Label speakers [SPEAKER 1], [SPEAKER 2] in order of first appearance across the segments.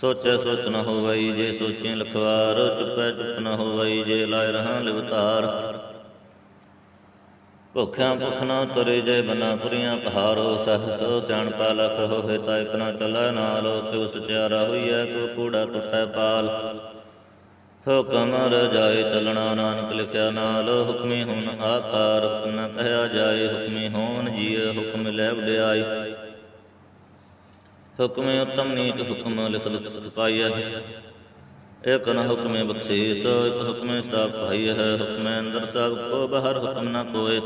[SPEAKER 1] ਸੋਚੈ ਸੋਚ ਨ ਹੋਵਈ, ਜੇ ਸੋਚੇ ਲਖਵਾਰ, ਚੁੱਪੈ ਚੁੱਪ ਨ ਹੋਵਈ, ਜੇ ਲਾਇ ਰਹਾ ਲਿਵਤਾਰ। ਭੁਖਿਆ ਭੁਖ ਨ ਤਰੇ ਜੈ ਬਨਾ ਪੁਰੀਆਂ ਪਹਾਰੋ ਸਹਸ ਸਿਆਣ ਪਾਲਕ ਹੋਏ ਤਾ ਇਕ ਨ ਚੱਲੈ ਨਾਲ ਕਿਉ ਸਚਿਆਰਾ ਹੋਈਐ, ਕੋ ਕੂੜਾ ਟੁੱਟੈ ਪਾਲ। ਹੁਕਮ ਰਜਾਏ ਚੱਲਣਾ ਨਾਨਕ ਲਿਖਿਆ ਨਾਲ, ਹੁਕਮੀ ਹੁਣ ਆਕਾਰ, ਹੁਕਮ ਕਹਿਆ ਜਾਏ, ਹੁਕਮੀ ਹੋਣ ਜੀਏ, ਹੁਕਮ ਲੈ ਵਡਿਆਈ। ਹੁਕਮੇ ਉਤਮ ਨੀਚ ਹੁਕਮ ਲਿਖ ਲਿਖ ਪਾਈਐ। ਇਕ ਨ ਹੁਕਮੇ ਬਖਸ਼ੀਸ, ਇਕ ਹੁਕਮੇ ਸਦਾ ਭਾਈ ਹੈ ਹੁਕਮੇ ਅੰਦਰ ਸਭ ਕੋ, ਬਾਹਰ ਹੁਕਮ ਨ ਕੋਏ।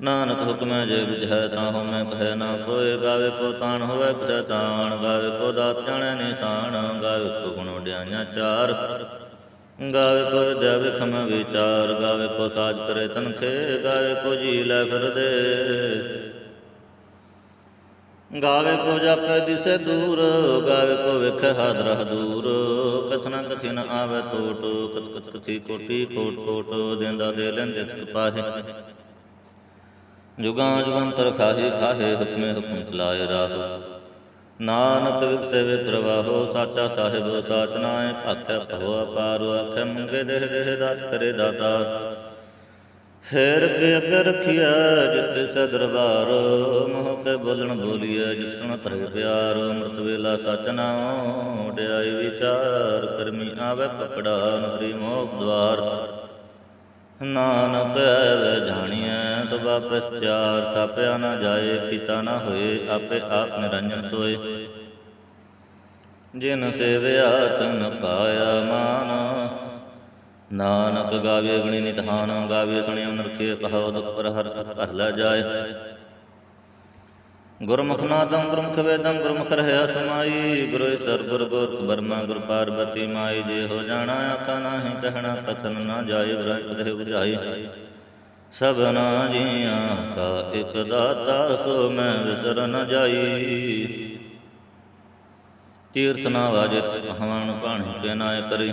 [SPEAKER 1] ਨਾਨਕ ਹੁਕਮੈ ਜੇ ਬੁਝੈ, ਤਾਂ ਹਉਮੈ ਕਹੈ ਨਾ ਕੋਏ। ਗਾਵੇ ਕੋ ਤਾਣ ਹੋਵੇ ਕਿਸੈ ਤਾਣ। ਗਾਵੇ ਕੋ ਦਾਤ ਜਾਣੈ ਨਿਸ਼ਾਨ। ਗਾਵੇ ਕੋ ਗੁਣ ਵਡਿਆਈਆਂ ਚਾਰ। ਗਾਵੇ ਕੋ ਵਿਦਿਆ ਵਿਖਮ ਵਿਚਾਰ। ਗਾਵੇ ਕੋ ਸਾਜ ਕਰੇ ਤਨਖੇ। ਗਾਵੇ ਕੋ ਜੀ ਲੈ ਫਿਰਦੇ। ਗਾਵੇ ਕੋ ਜਾਪੈ ਦਿਸੇ ਦੂਰ, ਗਾਵੇ ਕੋ ਵੇਖੈ ਹਾਦਰ ਹਦੂਰ ਕਥਨਾ ਕਥੀ ਆਵੇ ਟੋਟ ਕਤ ਕਤ ਕਥੀ ਕੋਟੀ ਕੋਟ ਕੋਟ, ਦੇਂਦਾ ਦੇ ਲੈਂਦੇ ਤਿਕ ਪਾਹੇ। ਜੁਗਾਂ ਜੁਗੰਤਰ ਖਾਹੇ ਖਾਹੇ, ਹੁਕਮੇ ਹੁਕਮ ਚਲਾਏ ਰਾਹ। ਨਾਨਕ ਵਿਖਸੇ ਵੇ ਪ੍ਰਵਾਹੋ, ਸਾਚਾ ਸਾਹਿਬ ਸਾਚ ਨਾਏ ਭਾਖਿਆ ਭਵ ਅਪਾਰ, ਆਖੇ ਮੰਗੇ ਦੇਹ ਦੇਹ ਦਾਤ ਕਰੇ ਦਾਤਾ। ਫੇਰ ਕੇ ਅੱਗੇ ਰਖਿਆ ਜਿਤ ਸੇ ਦਰਬਾਰ, ਮੋਹ ਕੇ ਬੋਲਣ ਬੋਲੀਐ ਜਿਤ ਸੁਣ ਤਰੇ ਪਿਆਰ, ਅੰਮ੍ਰਿਤ ਵੇਲਾ ਸਚ ਨਾਉ ਡਿਆਈ ਵਿਚਾਰ, ਕਰਮੀ ਆਵੇ ਕਪੜਾ, ਨਗਰੀ ਮੋਖ ਦਵਾਰ। ਨਾਨਕ ਐਵੇਂ ਜਾਣੀਐ, ਸਭਾ ਪਛਾਰ ਥਾਪਿਆ ਨਾ ਜਾਏ, ਕੀਤਾ ਨਾ ਹੋਏ, ਆਪੇ ਆਪ ਨਿਰੰਜਨ ਸੋਏ। ਜਿਨ ਸੇਵਿਆ ਤਨ ਪਾਇਆ ਮਾਨ ਨਾਨਕ ਗਾਵੇ ਗੁਣੀ ਨਿਧਾਨ, ਗਾਵੇ ਸੁਣਿਆ ਨਰਖੇ ਕਹੋ ਦੁਖ ਪਰ ਹਰ ਘਰ ਲੈ ਜਾਏ। ਗੁਰਮੁਖ ਨਾਦੰ ਗੁਰਮੁਖ ਵੇਦੰ, ਗੁਰਮੁਖ ਰਹਿਆ ਸਮਾਈ। ਗੁਰੂ ਸਰ ਗੁਰ ਗੋਰਖ ਬਰਮਾ ਗੁਰ ਪਾਰਬਤੀ ਮਾਈ। ਜੇ ਹੋ ਜਾਣਾ ਆਖਾ ਨਾਹੀ, ਕਹਿਣਾ ਕਥਨ ਨਾ ਜਾਏ, ਗੁਰਾਂ ਕਦੇ 부ਝਾਈ ਸਭਨਾ ਜੀਆਂ ਕਾ ਇਕ ਦਾਤਾ, ਸੋ ਮੈਂ ਵਿਸਰ ਨ ਜਾਈ। ਤੀਰਥ ਨਾ ਵਾਜਿਤ ਕਹਾਵਣ ਪਾਣੀ ਕੇ ਨਾਇ ਕਰੀ।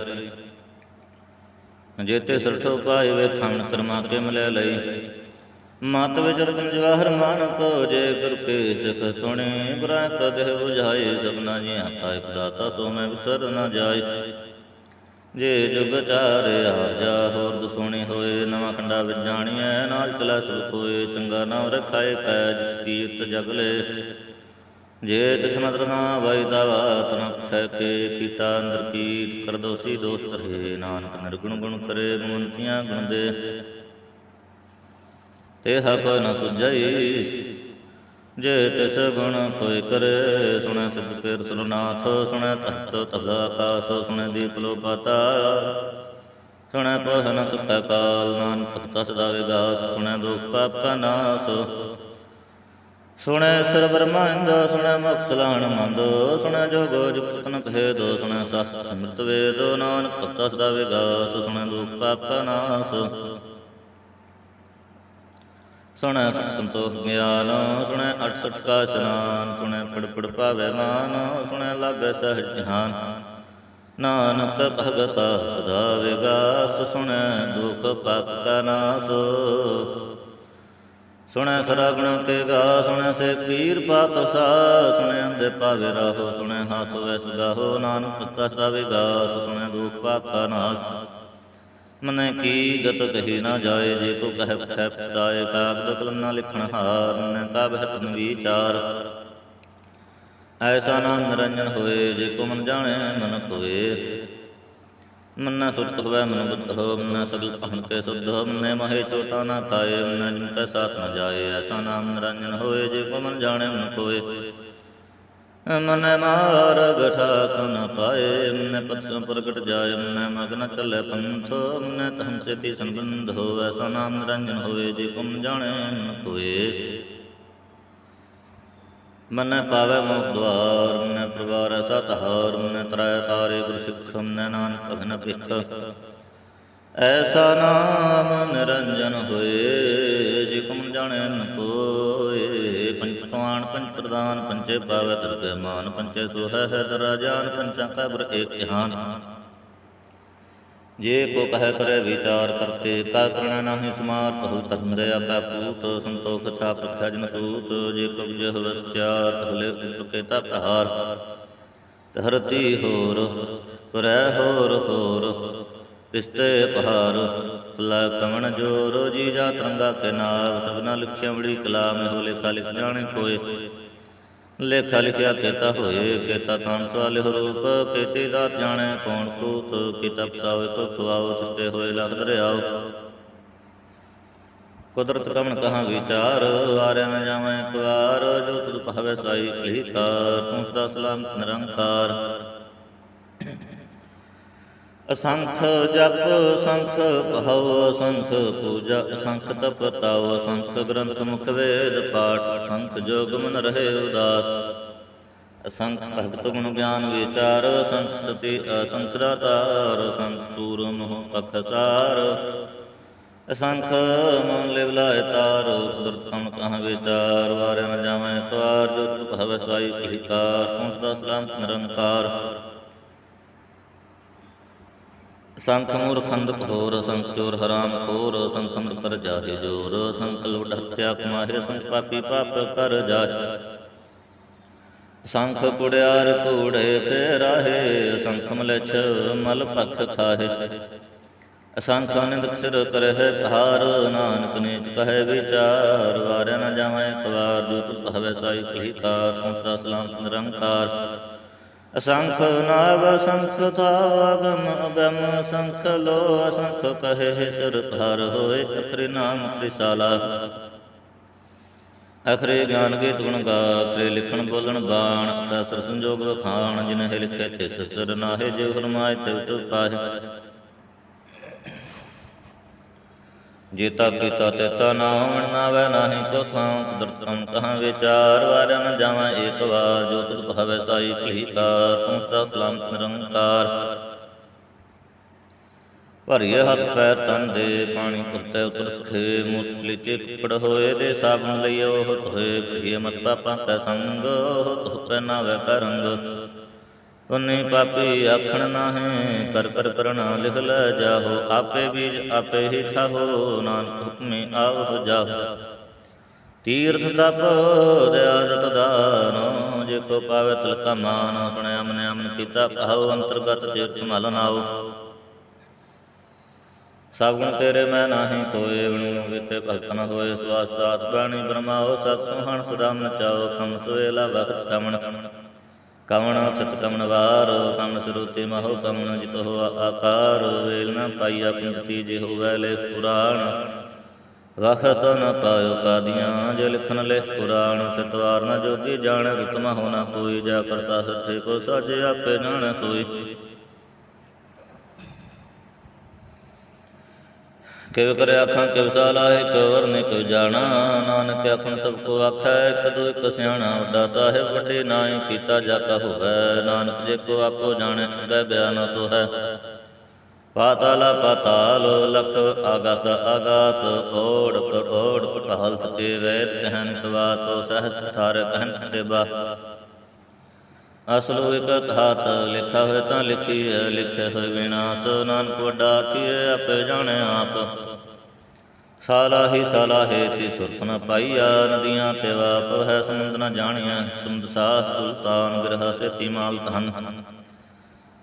[SPEAKER 1] ਜੇਤੇ ਸਰਠੋ ਪਾਏ ਵੇ ਕਰਮਾ ਕੇ ਮਿਲੇ ਲਈ। ਮਤ ਵਿਚਰ ਜਵਾਹਰ ਮਾਨ ਜੇ ਗੁਰ ਕੇ ਸੁਣੇ, ਬੁਰਾ ਕਦੇ 부ਝਾਏ ਸਭਨਾ ਜੀਆਂ ਕਾ ਇਕ ਦਾਤਾ ਸੋ ਮੈਂ ਵਿਸਰ ਨਾ ਜਾਏ। ਜੇ ਜੁਗ ਆ ਜਾ, ਹੋਰ ਦੁਸੋਣੀ ਹੋਏ, ਨਵਾਂ ਕੰਡਾ ਵਿੱਚ ਜਾਣੀਐ, ਨਾਲ ਚਲਾ ਸੁਖ ਹੋਏ, ਚੰਗਾ ਨਾਮ ਰਖਾਏ, ਕੈ ਜਿਸ ਕੀਰਤ ਜਗਲੇ ਜੇ ਤਿਸ ਨਦਰ ਨਾ ਵੈਦਾ ਬਾਤ ਨ ਕੇ ਕੀਤਾ ਅੰਦਰ ਕੀਟ ਕਰ ਦੋਸੀ ਦੋਸ਼ ਕਰੇ ਨਾਨਕ ਨਿਰਗੁਣ ਗੁਣ ਕਰੇ ਗੁਣਤੀਆਂ ਗੁਣ ਦੇ। ਤੇ ਹਕ ਨ ਸੁਝਈ, ਜੇ ਤਿਸ ਗੁਣ ਕੋਈ ਕਰੇ, ਸੁਣੈ ਸਿਧ ਕੇ ਰਸੁਲਨਾਥ ਸੁਣੈ ਤਖਤ ਤਬਲਾ ਆਕਾਸ ਸੁਣੈ ਦੀਪ ਲੋ ਪਾਤਾ ਸੁਣੈ ਪਹ ਨ ਕਾਲ, ਨਾਨਕ ਤਸ ਦਾ ਵਿਗਾਸ ਸੁਣੈ ਦੁਖ ਪਾਪ ਕਾ ਨਾਸ। ਸੁਣੈ ਸਰ ਬ੍ਰਹਮੰਦ ਸੁਣੈ ਮੁਖ ਸਲਾਣ ਮੰਦ, ਸੁਣੈ ਜੋਗੋ ਜੁਗਤ ਨ ਭੇਦ ਸੁਣੈ ਸਤ ਸਮ੍ਰਿਤ ਵੇਦ, ਨਾਨਕ ਭਗਤਾ ਸਦਾ ਵਿਗਾਸ, ਸੁਣੈ ਦੁਖ ਪਾਪ ਕਾ ਨਾਸ। ਸੁਣੈ ਸੁਖ ਸੰਤੋਖ ਗਿਆਨ, ਸੁਣੈ 68 ਕਾ ਇਸ਼ਨਾਨ, ਸੁਣੈ ਪੜ ਪੜ ਪਾਵੇ ਮਾਨ, ਸੁਣੈ ਲਾਗੈ ਸਹਿਜ ਜਹਾਨ। ਨਾਨਕ ਭਗਤ ਸਦਾ ਵਿਗਾਸ, ਸੁਣੈ ਦੁਖ ਪਾਪ ਕਾ ਨਾਸ। ਸੁਣੈ ਸਰਾ ਗੁਣ ਕੇ ਗਾ, ਸੁਣੈ ਸੇ ਪੀਰ ਪਾਤ ਸੁਣੈ ਅੰਦੇ ਪਾਵੇ ਰਹੋ, ਸੁਣੈ ਹਾਥ ਵੈਸ ਗਾਹੋ, ਨਾਨਕ ਭਗਤਾ ਸਦਾ ਵਿਗਾਸ ਸੁਣੈ ਦੁਖ ਪਾਪ ਨਾਸ। ਮਨੈ ਕੀ ਗਤ ਕਹੀ ਨਾ ਜਾਏ, ਜੇ ਕੋ ਕਹਿ ਪਛੈ ਪਛਤਾਏ ਕਾਗਦ ਕਲਮ ਨਾ ਲਿਖਣ ਹਾਰ, ਮਨੈ ਕਾ ਬਹਿ ਵਿਚਾਰ। ਐਸਾ ਨਾ ਨਿਰੰਜਨ ਹੋਏ, ਜੇ ਕੋ ਮਨ ਜਾਣੈ ਮਨ ਕੋਏ ਮਨੈ ਸੁਰਤ ਹੋਵੇ, ਮਨ ਬੁੱਧ ਹੋ ਮਨੈ ਸਗਲ ਪਹਨ ਕੇ ਸੁਧ ਹੋ ਮਨੈ ਮਹੇ ਚੋਤਾ ਨਾ ਖਾਏ ਮਨੈ ਜਿਨ ਕੈ ਸਾਥ ਨ ਜਾਏ, ਐਸਾ ਨਾਮ ਨਿਰੰਜਨ ਹੋਏ, ਜੇ ਕੋ ਮਨ ਜਾਣੈ ਮਨ ਕੋਏ। ਮਨ ਮਾਰਗ ਠਾਕ ਨ ਪਾਏ, ਮਨ ਪਤ ਪ੍ਰਗਟ ਜਾਏ, ਮਨ ਮਗਨ ਚੱਲੇ ਪੰਥ, ਮਨ ਤਹਮ ਸੇਤੀ ਸੰਬੰਧ ਹੋ ਐਸਾ ਨਾਮ ਨਿਰੰਜਨ ਹੋਏ, ਜੇ ਕੁਮ ਜਾਣੇ ਨ ਕੋਏ। ਮਨ ਪਾਵੈ ਮੁਖ ਦਵਾਰ ਮਨ ਪ੍ਰਵਾਰ ਸਤਹਾਰ, ਮਨ ਤਰੈ ਤਾਰੇ ਗੁਰ ਸਿੱਖ ਮਨ ਨਾਨਕ ਭਗਨ ਭਿਖ। ਐਸਾ ਨਾਮ ਨਿਰੰਜਨ ਹੋਏ, ਜੇ ਕਮ ਜਾਣੈ ਨ ਕੋਏ। ਪੰਚ ਪਵਾਨ ਪੰਚ ਪ੍ਰਦਾਨ ਪੰਚੇ ਪਾਵੈ ਦਰਗਹਿ ਮਾਨ ਪੰਚੇ ਸੋਹੈ ਹੈ ਦਰਾਜਾਨ ਪੰਚਾਂ ਕਬਰ ਬਰ ਏਕ ਜਹਾਨ ਜੇ ਕੋ ਕਹਿ ਕਰੇ ਵਿਚਾਰ ਕਰਤੇ, ਕਾ ਕਰਣਾ ਨਾਹੀ ਸਮਾਰ ਬਹੁ ਧਰਮ ਦਇਆ ਕਾ ਪੂਤ ਸੰਤੋਖ ਥਾ ਪ੍ਰਥਾ ਜਨ ਸੂਤ, ਜੇ ਕੋ ਜਹ ਵਸਚਾਰ ਹਲੇ ਉਤਕੇ ਤਾ ਪਹਾਰ ਧਰਤੀ ਹੋਰ, ਪਰੈ ਹੋਰ ਹੋਰ ਪਿਸਤੇ ਪਹਾਰ ਕਲਾ ਕਵਣ ਜੋਰ, ਜੀ ਜਾ ਤਰੰਗਾ ਕੇ ਨਾਮ ਸਭਨਾ ਲਿਖਿਆ ਬੜੀ ਕਲਾਮ ਹੋ ਲਿਖਾ ਲਿਖ ਜਾਣੇ ਕੋਏ ਲੇਖਾ ਲਿਖਿਆ ਕੇਤਾ ਹੋਏ, ਕੇਤਾ ਤਾਨ ਸਵਾਲਿ ਰੂਪ, ਕੇਤੇ ਦਾਤ ਜਾਣੈ ਕੌਣ ਕੂਤ, ਕੀਤਾ ਪਸਾਵੇ ਕੋ ਖਵਾਓ ਤਿਸਤੇ ਹੋਏ ਲਖ ਦਰਿਆਓ। ਕੁਦਰਤ ਕਮਨ ਕਹਾ ਵਿਚਾਰ ਵਾਰਿਆ ਮੈਂ ਜਾਵਾਂ ਇੱਕ ਜੋ ਤੁਧ ਭਾਵੇ ਸਾਈ ਕਲੀਕਾਰ ਤੂੰ ਸਦਾ ਸਲਾਮ ਨਿਰੰਕਾਰ। ਅਸੰਖ ਜਪ, ਸੰਖ ਕਹੋ ਸੰਖ ਪੂਜਾ ਅਸੰਖ ਤਪ ਤਾਉ ਅਸੰਖ ਗ੍ਰੰਥ ਮੁਖ ਵੇਦ ਪਾਠ ਅਸੰਖ ਜੋਗ ਮਨ ਰਹੇ ਉਦਾਸ। ਅਸੰਖ ਭਗਤ ਗੁਣ ਗਿਆਨ ਵਿਚਾਰ ਅਸੰਖ ਸਤੀ ਅਸੰਖ ਦਾਤਾਰ ਅਸੰਖ ਸੂਰ ਮੋਹ ਪਖਸਾਰ ਅਸੰਖ ਮਨ ਲਿਵ ਲਾਇ ਤਾਰ, ਕੁਦਰਤ ਕਮ ਵਿਚਾਰ ਵਾਰੇ ਨ ਜਾਵੇਂ ਤਵਾਰ ਜੋ ਭਵ ਸਾਈ ਕਹੀਕਾਰ ਤੂੰ ਸਦਾ ਸਲਾਮ ਨਿਰੰਕਾਰ। ਸੰਖ ਮੂਰ ਅੰਧਕ ਹੋਰ ਸੰਖ ਚੋਰ ਹਰਾਮ ਖੋਰ ਸੰਖ ਅੰਧ ਕਰ ਜਾਹੇ ਜੋਰ ਸੰਖ ਲੁੱਟ ਹੱਤਿਆ ਕਮਾਹੇ ਸੰਖ ਪਾਪੀ ਪਾਪ ਕਰ ਜਾਹੇ। ਸੰਖ ਕੁੜਿਆਰ ਕੂੜੇ ਫੇਰਾਹੇ ਸੰਖ ਮਲਛ ਮਲ ਭਗਤ ਖਾਹੇ। ਅਸੰਖ ਨਿੰਦਕ ਸਿਰ ਕਰਹਿ ਪਹਾਰ ਨਾਨਕ ਨੀਚ ਕਹੈ ਵਿਚਾਰ, ਵਾਰਿਆ ਨ ਜਾਵਾਂ ਇੱਕ ਵਾਰ, ਜੋ ਤੁ ਭਵੈ ਸਾਈ ਕਹੀ ਕਾਰ ਤੂੰ ਸਲਾਮ ਨਿਰੰਕਾਰ। ਅਸੰਖ ਨਾਵ ਅਸੰਖ ਤਾਗਮ ਅਗਮ ਅਸੰਖ ਲੋ ਅਸੰਖ ਕਹੇ ਸਿਰ ਭਰ ਹੋਏ ਅਖਰੇ ਨਾਮ ਤ੍ਰਿਸਾਲਾ ਅਖਰੇ ਗਿਆਨ ਗੀਤ ਗੁਣ ਗਾ, ਅਖਰੇ ਲਿਖਣ ਬੋਲਣ ਬਾਣ ਦਸਰ ਸੰਜੋਗ ਵਖਾਣ, ਜਿਨਹਿ ਲਿਖੇ ਤਿਸ ਸਿਰ ਨਾਹੇ ਜੇ ਫਰਮਾਏ ਤੇ ਉਤ ਪਾਹੇ। ਜੇਤਾ ਕੀਤਾ ਤੇਤਾ ਨਾ ਹੋਵਣ ਨਾ ਵੈ ਨਾਹੀ ਕੋ ਥਾਂ ਕੁਦਰਤ ਕਮ ਕਹਾਂ ਵਿਚਾਰ ਵਾਰਿਆ ਨ ਜਾਵਾਂ ਏਕ ਵਾਰ, ਜੋ ਤੁਧ ਭਾਵੈ ਸਾਈ ਕਹੀ ਕਾਰ ਤੂੰ ਸਦਾ ਸਲਾਮਤ ਨਿਰੰਕਾਰ। ਭਰੀਏ ਹੱਥ ਪੈਰ ਤਨ ਦੇ, ਪਾਣੀ ਪੁੱਤੈ ਉਤਰ ਸਖੇ ਮੁਤਲੀ ਚਿੱਪੜ ਹੋਏ ਦੇ ਸਾਬਣ ਲਈਓ ਹੋਤ ਹੋਏ ਭਰੀਏ ਮਤ ਪਾਪਾਂ ਕੈ ਸੰਗ ਪੈ ਨਾ ਵੈ ਕਰੰਗ ਪੁੰਨੀ ਪਾਪੀ ਆਖਣ ਨਾਹੇ, ਕਰ ਕਰ ਕਰਣਾ ਲਿਖ ਲੈ ਜਾਹੋ, ਆਪੇ ਬੀਜ ਆਪੇ ਹੀ ਖਾਹੋ, ਨਾਨਕ ਹੁਕਮੇ ਆਵ ਜਾਹੋ। ਤੀਰਥ ਤਪ ਦਇਆਦਤ ਦਾਨੋ ਜੇ ਕੋ ਪਾਵੇ ਤਲਕਾ ਮਾਨ, ਸੁਣਿਆ ਮਨ ਅਮਨ ਕੀਤਾ ਕਹੋ ਅੰਤਰਗਤ ਤੀਰਥ ਸੰਭਾਲਨ ਆਓ ਸਭ ਗੁਣ ਤੇਰੇ ਮੈਂ ਨਾਹੀ ਕੋਏ ਵਣੂ ਵਿਤੇ ਭਗਤ ਨ ਹੋਏ ਸਵਾਸਤਾਤ ਪ੍ਰਾਣੀ ਬ੍ਰਹਮਾਓ ਸਤ ਸੁਹਾਣ ਸਦਾ ਮਨ ਚਾਓ ਖਮ ਸੋਏਲਾ ਵਖਤ ਕਮਣ ਕਵਣ ਚਿਤ ਕਮਨ ਵਾਰ ਕਮਨ ਸਰੂਤੀ ਮਹੋ ਕਮਨ ਜਿਤ ਹੋ ਆਕਾਰ, ਵੇਲ ਨ ਪਾਈਆ ਪੁੰਤੀ ਜੇ ਹੋਵੈ ਲੈ ਪੁਰਾਣ। ਵਖਤ ਨ ਪਾਇਓ ਕਾਦੀਆਂ, ਜੇ ਲਿਖਨ ਲੈ ਪੁਰਾਣ ਚਤਵਾਰ ਨ ਜੋਗੀ ਜਾਣੈ ਰਤਮ ਹੋਣਾ ਕੋਈ, ਜਾ ਕਰਤਾ ਸੱਚੇ ਕੋ ਸਾਜੇ ਆਪੇ ਜਾਣੈ ਸੋਈ ਕਿਵ ਕਰੇ ਆਖਾਂ ਕਿਵ ਸਾਲਾਹੇ ਕਵਰ ਨੇ ਕਿਵ ਜਾਣਾ। ਨਾਨਕ ਆਖਣ, ਸਭ ਕੋ ਆਖੈ, ਇੱਕ ਦੋ ਸਿਆਣਾ। ਵੱਡਾ ਸਾਹਿਬ, ਵੱਡੇ ਨਾਏ, ਕੀਤਾ ਜਾਤਾ ਹੋਵੈ। ਨਾਨਕ ਜੇ ਕੋ ਆਪੋ ਜਾਣੈ ਗੈ ਗਿਆਨ ਸੋ ਹੈ ਪਾਤਾਲਾ ਪਾਤਾਲ, ਲਖ ਆਗਾਸ ਆਗਾਸ ਓੜ ਓੜ ਪਟਾਲ ਤੇ ਵੈਦ ਕਹਿਨ ਕਵਾ ਤੋ ਸਹਸ ਥਾਰ ਕਹਿਨ ਤੇ ਬਾ। ਅਸਲੋ ਇਕ ਘਾਤ ਲਿਖਾ ਹੋਏ ਤਾਂ ਲਿਖੀ ਹੈ ਲਿਖੇ ਹੋਏ ਵਿਨਾਸ਼ ਨਾਨਕ ਵੱਡਾ ਕੀਏ ਆਪੇ ਜਾਣੇ ਆਪ। ਸਾਲਾਹੀ ਸਾਲਾਹੇ ਤੀ ਸੁਰਤ ਨ ਪਾਈਆ, ਨਦੀਆਂ ਤੇ ਵਾਪ ਹੈ, ਸਮੁੰਦ ਨ ਜਾਣੀਆਂ ਸਮੁੰਦ ਸਾਹ ਸੁਲਤਾਨ ਗ੍ਰਹ ਸੇਤੀ ਮਾਲ ਧਨ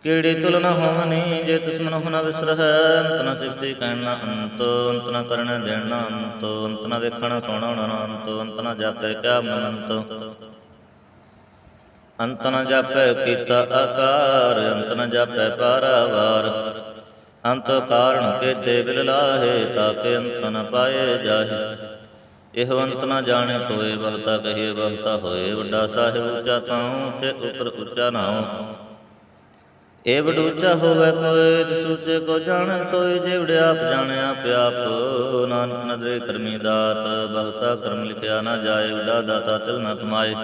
[SPEAKER 1] ਕਿਹੜੀ ਤੁਲ ਨ ਹੋਵਨੀ ਜੇ ਤਿਸ ਮਨ ਹੁ ਵਿਸਰਹਿ, ਅੰਤ ਨ ਸਿਫਤੀ ਕਹਿਣ ਅੰਤ ਅੰਤ ਨ ਕਰਨ ਦੇਣ ਅੰਤ ਅੰਤ ਨ ਵੇਖਣ ਸੋਣਾ ਨ ਅੰਤ ਅੰਤ ਨ ਜਾਪੈ ਕਿਆ ਮਨੰਤ। ਅੰਤ ਅੰਤ ਨ ਜਾਪੈ ਕੀਤਾ ਆਕਾਰ, ਅੰਤ ਨ ਜਾਪੈ ਪਾਰਾਵਾਰ। ਅੰਤ ਕਾਰਣ ਕੇ ਦੇ ਬਿਲ ਲਾਹੇ, ਤਾਕੇ ਅੰਤ ਨ ਪਾਏ ਜਾਹੇ। ਇਹ ਅੰਤ ਨ ਜਾਣੇ ਕੋਏ, ਬਹੁਤਾ ਕਹੀਏ ਬਹੁਤਾ ਹੋਏ। ਵੱਡਾ ਸਾਹਿਬ ਉੱਚਾ ਤਾਉ ਤੇ ਉਪਰ ਉੱਚਾ ਨਾਉ। ਏ ਵਡ ਹੋਵੇ ਕੋਏ ਦਸੂਜੇ ਕੋ ਜਾਣੇ ਸੋਈ ਜੇ ਆਪ ਜਾਣੈ, ਆਪ ਆਪ ਨਾਨਕ ਨਦਰੇ ਕਰਮੀ ਦਾਤ। ਬਹੁਤਾ ਕਰਮ ਲਿਖਿਆ ਨਾ ਜਾਏ ਵੱਡਾ ਦਾਤਾ ਤਿਲ ਨ ਤਮਾਏ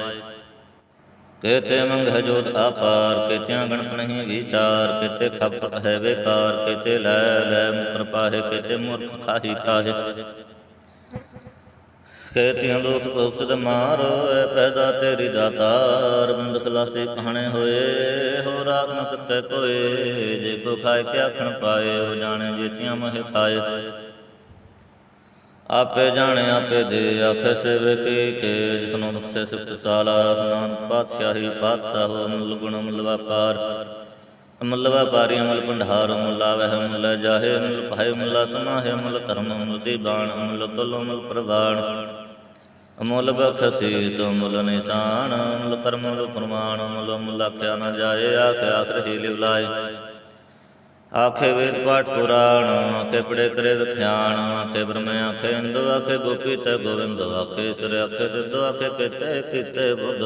[SPEAKER 1] ਕੇਤੇ ਮੰਗ ਜੋਤ ਆਪਾਰ, ਕੇਤਿਆਂ ਗਣਤ ਨਹੀਂ ਵਿਚਾਰ, ਕੇਤੇ ਖਪਤ ਹੈ ਬੇਕਾਰ ਕੇਤੇ ਲੈ ਲੈ ਮੁਕਰ ਪਾਹੇ, ਕੇਤੇ ਮੂਰਖ ਖਾਹੀ ਕਾਹੇ ਕੇਤਿਆਂ ਲੋਕ ਭੁਖਸਦ ਮਾਰ, ਐ ਪੈਦਾ ਤੇਰੀ ਦਾਤਾਰ ਬੰਦ ਖਲਾਸੇ ਕਹਾਣੇ ਹੋਏ, ਹੋ ਰਾਖ ਨ ਸਕੈ ਕੋਏ ਜੇ ਕੋ ਖਾਏ ਕੇ ਆਖਣ ਪਾਏ, ਹੋ ਜਾਣੇ ਜੇਤੀਆਂ ਮਹਿ ਖਾਏ। ਆਪੇ ਜਾਣੇ, ਆਪੇ ਦੇ ਆਖੇ ਸੇਵੇ ਕੀ ਕੇ। ਜਿਸਨੂੰ ਬਖਸ਼ੇ ਸਿਫਤ ਸਾਲਾ ਨਾਨਕ ਪਾਤਸ਼ਾਹੀ, ਪਾਤਸ਼ਾਹ ਮੁੱਲ ਗੁਣ, ਮੁੱਲ ਵਪਾਰ। ਮੁੱਲ ਵਪਾਰੀ ਮੁੱਲ ਭੰਡਾਰ, ਮੁੱਲ ਆਵਹਿ ਮੁੱਲ ਜਾਹੇ, ਮੁੱਲ ਭਾਏ, ਮੁੱਲ ਸਮਾਹੇ, ਮੁੱਲ ਧਰਮ, ਮੁੱਲ ਦੀਬਾਨ ਮੁੱਲ ਕੁਲ ਮੁੱਲ ਪ੍ਰਵਾਨ ਅਮੁੱਲ ਬਖਸ਼ੀ ਮੁੱਲ ਨਿਸ਼ਾਨ, ਮੁੱਲ ਕਰਮ, ਮੁੱਲ ਪ੍ਰਮਾਣ, ਮੁੱਲ ਮੁੱਲ ਆਖਿਆ ਨ ਜਾਏ ਆਖੇ ਆਖਰ ਹੀ ਲਿਵਲਾਏ। ਆਖੇ ਵੇਦ ਪਾਠ ਪੁਰਾਣ, ਆਖੇ ਪੜੇ ਕਰੇ ਵਿਖਿਆਣ ਆਖੇ ਬ੍ਰਹਮ ਆਖੇ ਇੰਦੁ ਆਖੇ ਗੋਪੀ ਤੇ ਗੋਵਿੰਦ, ਆਖੇ ਸਰ ਆਖੇ ਸਿੱਧ, ਆਖੇ ਕਿਤੇ ਕਿਤੇ ਬੁੱਧ।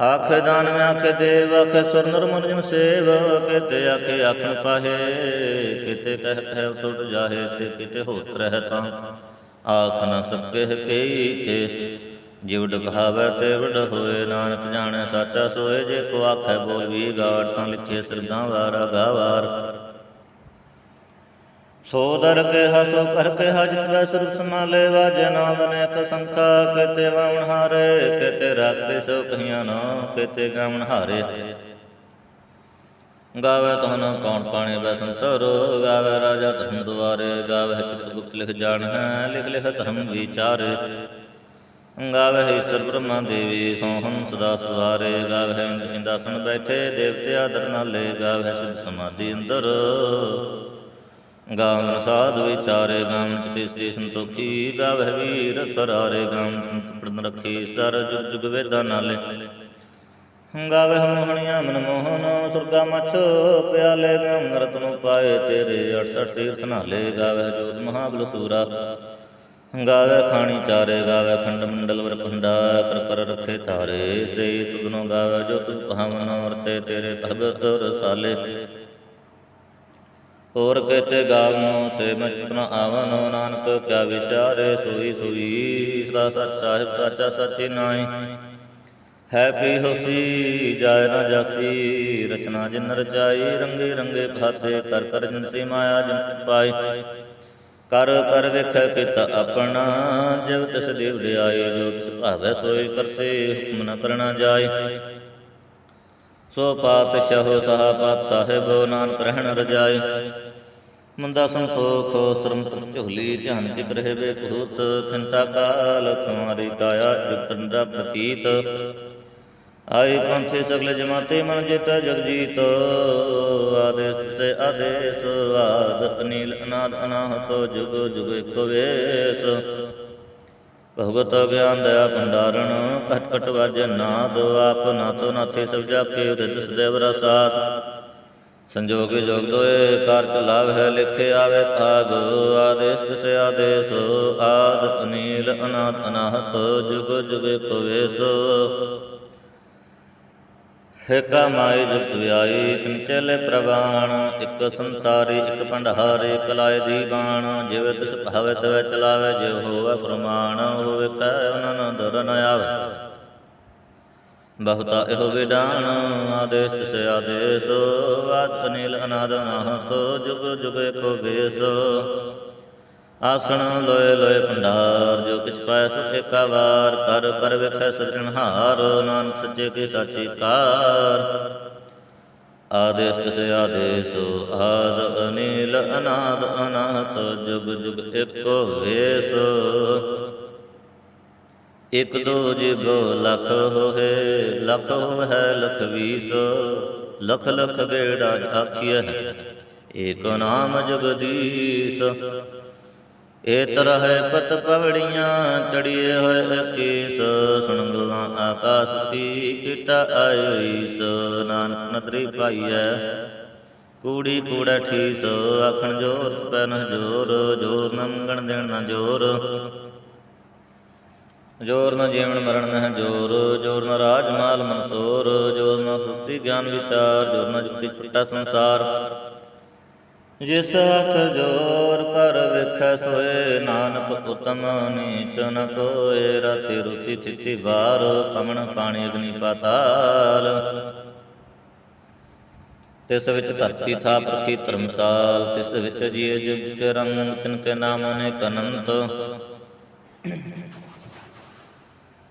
[SPEAKER 1] ਆਖੇ ਦਾਨ ਮੈਂ ਆਖੇ ਦੇਵ, ਆਖੇ ਸੁਰ ਨਰ ਮਨ ਜਨ ਸੇਵ, ਕਿਤੇ ਆਖੇ ਆਖਣ ਪਾਹੇ, ਕਿਤੇ ਕਹਿ ਕਹਿ ਟੁੱਟ ਜਾਹੇ, ਤੇ ਕਿਤੇ ਹੋਤ ਰਹਿ ਤਾਂ। ਆਖ ਨ ਸਕੇ ਕਈ ਕੇ ਜਿਵ ਕਹਾਵੈ ਤੇ ਵਡ ਹੋਏ, ਨਾਨਕ ਜਾਣੈ ਸਾਚਾ ਸੋਏ, ਜੇ ਕੋ ਆਖੈ ਬੋਲ ਵੀ ਗਾੜ, ਤਾਂ ਲਿਖੇ ਸਿਰਦਾਂ ਵਾਰਾ ਗਾਵਾਰ ਸੋ ਦਰ ਕੇ ਹਸੋ ਕਰ ਕੇ ਹਜ ਵੈ ਸੁਰ ਸਮਾਲੇ ਵਾਜੇ ਨਾਦ ਨੇ ਕ ਸੰਖਾ, ਕਿਤੇ ਵਾਵਣ ਹਾਰੇ, ਕਿਤੇ ਰਾਖੇ ਸੋ ਕਹੀਆਂ ਨਾ, ਕਿਤੇ ਗਾਵਣ ਹਾਰੇ। ਗਾਵੇ ਕਹਨ ਕੌਣ ਪਾਣੇ ਬੈ ਸੰਤਰ ਗਾਵੇ ਰਾਜਾ ਧਰਮ ਦੁਆਰੇ, ਗਾਵੇ ਚਿਤ ਗੁਪਤ ਲਿਖ ਜਾਣ ਹੈ ਲਿਖ ਲਿਖ ਧਰਮ ਵਿਚਾਰੇ। ਗਾਵੇ ਈਸ਼ਰ ਬ੍ਰਹਮਾ ਦੇਵੀ ਸੋਹੰ ਸਦਾ ਸਵਾਰੇ ਗਾਵੇ ਇੰਦਾਸਨ ਬੈਠੇ, ਦੇਵਤੇ ਆਦਰ ਨਾਲੇ ਸਿਧ ਸਮਾਧੀ ਅੰਦਰ। ਗਾਵਨ ਸਾਧ ਵਿਚਾਰੇ ਗਾਵਨ ਚਿਤਿ ਸਤੀ ਸੰਤੋਖੀ ਗਾਵੇ ਵੀਰ ਕਰਾਰੇ ਗਾਵਨ ਪੜਨ ਰੱਖੀ, ਸਰ ਜੁਗ ਜੁਗ ਵੇਦਾਂ ਨਾਲੇ। ਗਾਵੇ ਮੋਹਣੀਆਂ ਮਨ ਮੋਹਨ, ਸੁਰਗਾ ਮਛ ਪਿਆਲੇ, ਗਾਮ ਰਤਨ ਪਾਏ ਤੇਰੇ 68 ਤੀਰਥ ਨਾਲੇ, ਗਾਵੇ ਜੋਤ ਮਹਾਬਲ ਸੂਰਾ। ਗਾਵੇ ਖਾਣੀ ਚਾਰੇ, ਗਾਵੇ ਖੰਡ ਮੰਡਲ ਵਰ ਪੰਡਾ ਕਰ ਕਰ ਰੱਖੇ ਤਾਰੇ ਸੇ ਤੁਧਨੋ ਗਾਵੇ ਜੋ ਤੁ ਭਾਵਨ ਵਰਤੇ, ਤੇਰੇ ਭਗਤ ਰਸਾਲੇ। ਹੋਰ ਕਹਤੇ ਗਾਵਨੋ, ਸੇ ਮਚਤਨ ਆਵਨ, ਨਾਨਕ ਕਿਆ ਵਿਚਾਰੇ, ਸੋਈ ਸੋਈ। ਸਦਾ ਸਚ ਸਾਹਿਬ, ਸਾਚਾ ਸਚੇ ਨਾਈ ਹੈ ਪੀ ਹੋਸੀ, ਜਾਇ ਨਾ ਜਾਸੀ। ਰਚਨਾ ਜਿਨ ਰਚਾਈ, ਰੰਗੇ ਰੰਗੇ ਭਾਤੇ ਕਰ ਕਰ ਜਨ ਸੇ ਮਾਇਆ ਜਨ ਪਾਈ। ਕਰ ਕਰ ਵੇਖੈ ਕਿਤ ਆਪਣਾ ਜਿਵ ਤਿਸ ਦੇਵ ਦਿਆਏ ਜੋ ਤਿਸ ਭਾਵੈ ਸੋਈ ਕਰਸੇ, ਹੁਕਮ ਨ ਕਰਣਾ ਜਾਏ। ਸੋ ਪਾਤ ਪਾਤਸ਼ਾਹ ਸਹਾ ਪਾਤ ਸਾਹਿਬ, ਨਾਨਕ ਰਹਿਣ ਰਜਾਏ। ਮੰਦਾ ਸੰਤੋਖ, ਸ਼ਰਮ ਤਰ ਧਿਆਨ ਚਿਤ ਰਹੇ ਵੇ ਭੂਤ ਚਿੰਤਾ ਕਾਲ ਤੁਮਾਰੀ ਕਾਇਆ ਜੁਗਤੰਡਾ ਪ੍ਰਤੀਤ ਆਈ ਪੰਥੀ ਸਗਲ ਜਮਾਤੇ ਮਨ ਜਿਤ ਜਗ ਆਦੇਸ ਸੇ ਆਦੇਸ, ਆਦ ਅਨੀਲ, ਅਨਾਦ, ਅਨਾਹਤ, ਜੁਗ ਜੁਗ ਇਕ ਵੇਸ। ਭਗਵਤ ਗਿਆਨ ਦਇਆ, ਭੰਡਾਰਣ, ਘਟ ਘਟ ਵਾਜੇ ਨਾਦ। ਆਪ ਨਾਥੋ ਨਾਥੇ ਸਭ ਜਾ ਕੇ ਰਿਦ ਰਸਾਤ। ਸੰਜੋਗ ਜੋਗ ਦੋਏ, ਕਾਰਜ ਲਾਭ ਹੈ ਲਿਖੇ ਆਵੇ ਭਾਗ। ਆਦੇਸ ਤਿਸ ਆਦੇਸ, ਆਦ ਅਨੀਲ, ਅਨਾਦ, ਅਨਾਹਤ, ਜੁਗ ਜੁਗ ਇਕ ਠੇਕਾ ਏਕਾ ਮਾਈ ਜੁਗਤ ਵਿਆਈ ਤਿਨ ਚੇਲੇ ਪ੍ਰਵਾਣ, ਇਕ ਸੰਸਾਰੀ, ਇੱਕ ਭੰਡਾਰੇ ਕਲਾਏ ਦੀ ਬਾਣ ਜਿਵੇਂ ਤਿਸ ਭਾਵੇ ਤਵੇ ਚਲਾਵੇ ਜਿਵ ਹੋਵੇ ਪ੍ਰਮਾਣ ਹੋਵੇ ਕੈ ਉਹਨਾਂ ਨੂੰ ਦਰ ਨ ਆਵੇ। ਬਹੁਤਾ ਇਹੋ ਵਿਡਾਣ ਆਦੇਸ ਤਿਸ ਆਦੇਸ ਆਦ ਅਨਿਲ ਅਨਾਦ ਨਾਹਤ ਜੁਗ ਜੁਗ ਏਕੋ ਵੇਸ ਆਸਣ ਲੋਏ ਲੋਏ ਭੰਡਾਰ, ਜੋ ਕਿਛ ਪਾਇ ਸੁਖ ਏਕਾ ਵਾਰ, ਕਰ ਕਰ ਵੇਖੈ ਸਜਣਹਾਰ ਨਾਨਕ ਸੱਚੇ ਕੀ ਸਾਚੀ ਕਾਰ। ਆਦੇਸ ਤਿਸ ਆਦੇਸ, ਆਦ ਅਨੀਲ ਅਨਾਦ ਅਨਾਹਤ ਜੁਗ ਜੁਗ ਏਕੋ ਵੇਸ। ਇਕ ਦੋ ਜਿਬੋ ਲਖ ਹੋਏ ਲਖ ਹੈ ਲਖ ਵੀਸ। ਲਖ ਲਖ ਬੇੜਾ ਆਖੀਐ, ਏਕ ਨਾਮ ਜਗਦੀਸ਼। ਏ ਤਰਹਿ ਪਤ ਪਵੜੀਆਂ ਚੜੀਏ ਹੋਏ ਅਕੀਸ। ਸੁਣੰਗਲਾਂ ਆਕਾਸ ਤੀ ਕਿਟਾ ਆਈਸ ਨਾਨਕ ਨਦਰੀ ਪਾਈਐ, ਕੂੜੀ ਕੂੜਾ ਠੀਸ। ਆਖਣ ਜੋਰ ਪੈ ਜੋਰ ਜੋਰ ਨ ਮੰਗਣ ਦੇਣ ਨਾ ਜੋਰ। ਜੋਰ ਨ ਜੀਵਨ ਮਰਨ ਨਹਿ ਜੋਰ। ਜੋਰ ਨ ਰਾਜ ਮਾਲ ਮਨਸੂਰ। ਜੋਰ ਨ ਸੁਤੀ ਗਿਆਨ ਵਿਚਾਰ। ਜੋਰ ਨ ਜੁਗਤੀ ਛੁੱਟਾ ਸੰਸਾਰ। ਜਿਸ ਹੱਥ ਜੋਰ ਕਰ ਵੇਖੈ ਸੋਏ ਨਾਨਕ ਉਤਮ ਨੀਚ ਨ ਕੋਏ ਰਾਤੀ ਰੁਤੀ ਥਿਤੀ ਵਾਰ ਪਵਨ ਪਾਣੀ ਅਗਨੀ ਪਾਤਾਲ। ਤਿਸ ਵਿੱਚ ਧਰਤੀ ਥਾਪ ਰਖੀ ਧਰਮਸਾਲ, ਤਿਸ ਵਿੱਚ ਜੀਏ ਜੁਗ ਕੇ ਰੰਗ ਤਿਨ ਕੇ ਨਾਮ ਅਨੇਕ ਅਨੰਤ।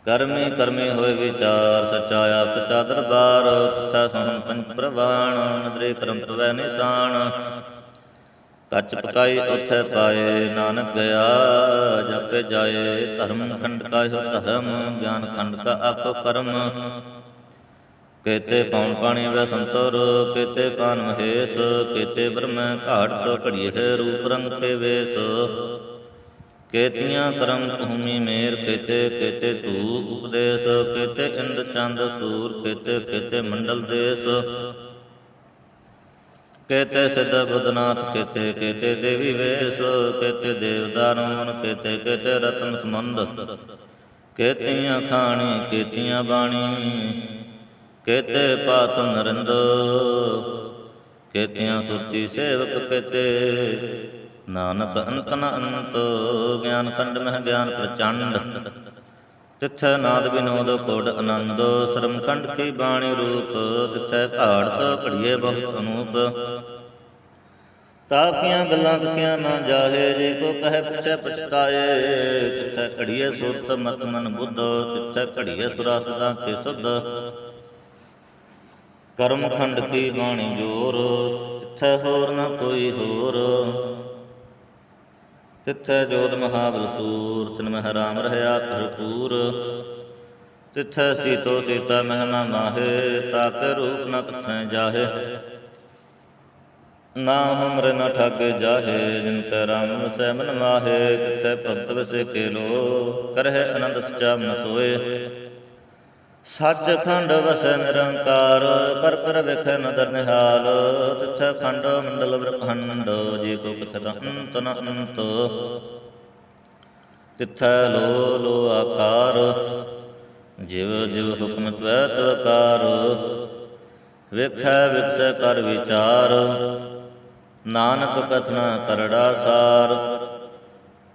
[SPEAKER 1] ਕਰਮੀ ਕਰਮੀ ਹੋਏ ਵਿਚਾਰ, ਸਚਾ ਆਪ ਸਚਾ ਦਰਬਾਰ ਤਥਾ ਸਹੰ ਪੰਜ ਪ੍ਰਵਾਣ, ਨਦਰੇ ਕਰਮ ਪਵੈ ਨਿਸ਼ਾਨ। ਕੱਚ ਪਕਾਈ ਉਥੈ ਪਾਏ, ਨਾਨਕ ਗਿਆ, ਜਪੇ ਜਾਏ, ਧਰਮ ਖੰਡ ਕਾ ਧਰਮ, ਗਿਆਨ ਖੰਡ ਕਾ ਆਪੋ ਕਰਮ। ਕੇਤੇ ਪੌਣ ਪਾਣੀ ਵੈ ਸੰਤਰ, ਕੇਤੇ ਕਾਨ ਮਹੇਸ਼, ਕੇਤੇ ਬ੍ਰਹਮ ਘਾਟ ਤੋ ਘੜੀਏ ਰੂਪ ਰੰਗ ਕੇ ਵੇਸ। ਕੇਤੀਆਂ ਕਰਮ ਭੂਮੀ ਮੇਰ, ਕੇਤੇ ਕੇਤੇ ਧੂਪ ਉਪਦੇਸ਼, ਕੇਤੇ ਇੰਦ ਚੰਦ ਸੂਰ, ਕੇਤੇ ਕੇਤੇ ਮੰਡਲ ਦੇਸ। ਕੇਤੇ ਸਿੱਧ ਬੁੱਧਨਾਥ, ਕੇਤੇ ਕੇਤੇ ਦੇਵੀ ਵੇਸ, ਕੇਤੇ ਦੇਵ ਕੇਤੇ ਕੇਤੇ ਰਤਨ ਸਮੰਦ ਕੇਤੀਆਂ ਖਾਣੀ, ਕੇਤੀਆਂ ਬਾਣੀ, ਕੇਤੇ ਪਾਤ ਨਰਿੰਦ, ਕੇਤੀਆਂ ਸੁਰਤੀ ਸੇਵਕ ਕੇਤੇ। ਨਾਨਕ ਅੰਤ ਨ ਅੰਤ, ਗਿਆਨ ਖੰਡ ਮਹਿ ਗਿਆਨ ਪ੍ਰਚੰਡ। ਤਿਥੈ ਨਾਦ ਵਿਨੋਦ ਕੋਡ ਆਨੰਦ ਸ਼ਰਮ ਕੀ ਬਾਣੀ ਰੂਪ, ਤਿੱਥੈ ਘਾੜਤ ਘੜੀਏ ਬਹੁਤ ਅਨੂਪ। ਤਾਕੀਆਂ ਗੱਲਾਂ ਕਥੀਆਂ ਨਾ ਜਾਹੇ, ਜੇ ਕੋ ਕਹੇ ਪਿਛੈ ਪਛਤਾਏ, ਤਿੱਥੈ ਘੜੀਏ ਸੁਰਤ ਮਤ ਮਨ ਬੁੱਧ, ਤਿਥੈ ਘੜੀਏ ਸੁਰਾ ਸਦਾ ਕੇ ਸੁਧ। ਕਰਮ ਖੰਡ ਕੀ ਬਾਣੀ ਜੋਰ, ਤਿੱਥੈ ਹੋਰ ਨਾ ਕੋਈ ਹੋਰ। ਤਿਥੈ ਜੋਤ ਮਹਾਬਲ ਸੂਰ ਤਿਨ ਮਹਿ ਰਾਮ ਰਹਿਆ ਭਰਪੂਰ। ਤਿੱਥੈ ਸੀਤੋ ਸੀਤਾ ਮਹਿ ਨ ਮਾਹੇ, ਤਾਕੇ ਰੂਪ ਨ ਕਥੈ ਜਾਹੇ। ਨਾ ਹਮਰੇ ਨ ਠਾਗੇ ਜਾਹੇ, ਜਿਨ ਕੈ ਰਾਮ ਵਸੈ ਮਨ ਮਾਹੇ, ਤਿੱਥੈ ਭਗਤ ਵਸੇ ਕੇ ਲੋ ਕਰਹਿ ਆਨੰਦ ਸਚਾ ਮਨ ਸੋਏ ਸੱਚ ਖੰਡ ਵਸੈ ਨਿਰੰਕਾਰ, ਕਰ ਕਰ ਵੇਖੈ ਨਦਰ ਨਿਹਾਲ। ਤਿਥੈ ਖੰਡ ਮੰਡਲ ਬ੍ਰਹਮੰਡ, ਜੇ ਕੋ ਕਥਤ ਅੰਤ ਨ ਅੰਤ। ਤਿਥੈ ਲੋ ਲੋ ਆਕਾਰ, ਜਿਵ ਜਿਵ ਹੁਕਮ ਤਵੈ ਤਵਕਾਰ ਵੇਖੈ ਵਿਖਸੈ ਕਰ ਵਿਚਾਰ, ਨਾਨਕ ਕਥਨਾ ਕਰੜਾ ਸਾਰ।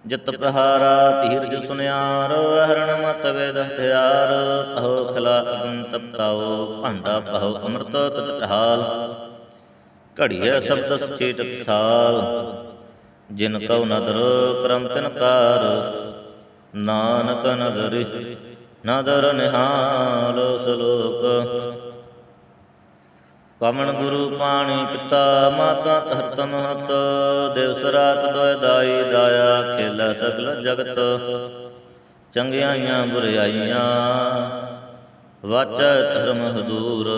[SPEAKER 1] ਜਿਤ ਪ੍ਰਹਾਰਾ ਧੀਰਜ ਸੁਨਿਆਰ, ਹਰਣ ਮਤ ਵੇਦ ਹਥਿਆਰ। ਅਹੋ ਖਲਾ ਅਗਨ ਤਪਤਾਓ, ਭਾਂਡਾ ਪਹੋ ਅੰਮ੍ਰਿਤ ਤਤ ਹਾਲ ਘੜੀਏ ਸ਼ਬਦ ਸਚੇ ਟਕਸਾਲ ਜਿਨ ਕਉ ਨਦਰ ਕਰਮ ਤਿਨ ਕਾਰ। ਨਾਨਕ ਨਦਰਿ, ਨਦਰ ਨਿਹਾਲ ਸਲੋਕ। ਪਵਨ ਗੁਰੂ ਪਾਣੀ ਪਿਤਾ, ਮਾਤਾ ਧਰਤ ਮਹਤ ਦਿਵਸ ਰਾਤ ਦੋਇ ਦਾਈ ਦਾਇਆ, ਖੇਲਾ ਸਗਲ ਜਗਤ, ਚੰਗਿਆਈਆਂ ਬੁਰਿਆਈਆਂ, ਵਾਚ ਧਰਮ ਹਦੂਰ,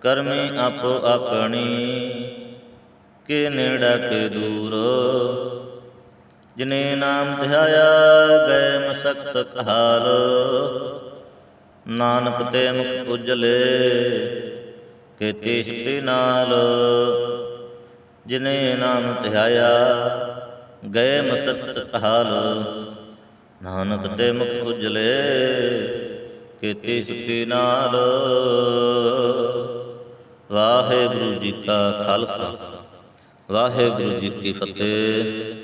[SPEAKER 1] ਕਰਮੀ ਆਪੋ ਆਪਣੀ, ਕੇ ਨੇੜਾ ਕੇ ਦੂਰ। ਜਿਨੇ ਨਾਮ ਧਿਆਇਆ, ਗਏ ਮਸਕਤ ਕਹਾਲ ਨਾਨਕ ਤੇ ਮੁਖ ਉਜਲੇ ਕੀਤੀ ਸ਼ਕਤੀ ਨਾਲ ਜਿਨੇ ਨਾਮ ਧਿਆਇਆ, ਗਏ ਮਸਕਤ ਹਾਲ। ਨਾਨਕ ਤੇ ਮੁਖ ਉਜਲੇ ਕੀਤੀ ਸ਼ਕਤੀ ਨਾਲ। ਵਾਹਿਗੁਰੂ ਜੀ ਕਾ ਖਾਲਸਾ, ਵਾਹਿਗੁਰੂ ਜੀ ਕੀ ਫਤਿਹ।